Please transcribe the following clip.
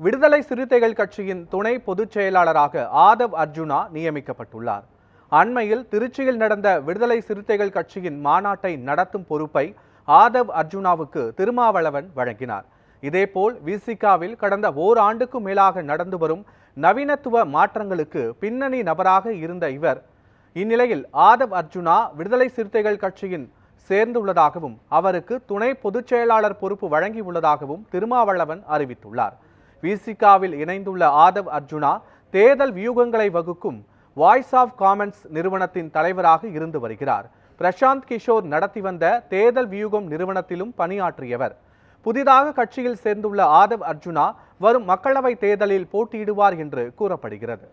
விடுதலை சிறுத்தைகள் கட்சியின் துணை பொதுச் செயலாளராக ஆதவ் அர்ஜுனா நியமிக்கப்பட்டுள்ளார். அண்மையில் திருச்சியில் நடந்த விடுதலை சிறுத்தைகள் கட்சியின் மாநாட்டை நடத்தும் பொறுப்பை ஆதவ் அர்ஜுனாவுக்கு திருமாவளவன் வழங்கினார். இதேபோல் விசிகாவில் கடந்த ஓராண்டுக்கும் மேலாக நடந்து வரும் நவீனத்துவ மாற்றங்களுக்கு பின்னணி நபராக இருந்த இவர் இந்நிலையில் ஆதவ் அர்ஜுனா விடுதலை சிறுத்தைகள் கட்சியின் சேர்ந்துள்ளதாகவும் அவருக்கு துணை பொதுச் செயலாளர் பொறுப்பு வழங்கியுள்ளதாகவும் திருமாவளவன் அறிவித்துள்ளார். விசிகாவில் இணைந்துள்ள ஆதவ் அர்ஜுனா தேர்தல் வியூகங்களை வகுக்கும் வாய்ஸ் ஆஃப் காமன்ஸ் நிறுவனத்தின் தலைவராக இருந்து வருகிறார். பிரசாந்த் கிஷோர் நடத்தி வந்த தேர்தல் வியூகம் நிறுவனத்திலும் பணியாற்றியவர். புதிதாக கட்சியில் சேர்ந்துள்ள ஆதவ் அர்ஜுனா வரும் மக்களவை தேர்தலில் போட்டியிடுவார் என்று கூறப்படுகிறது.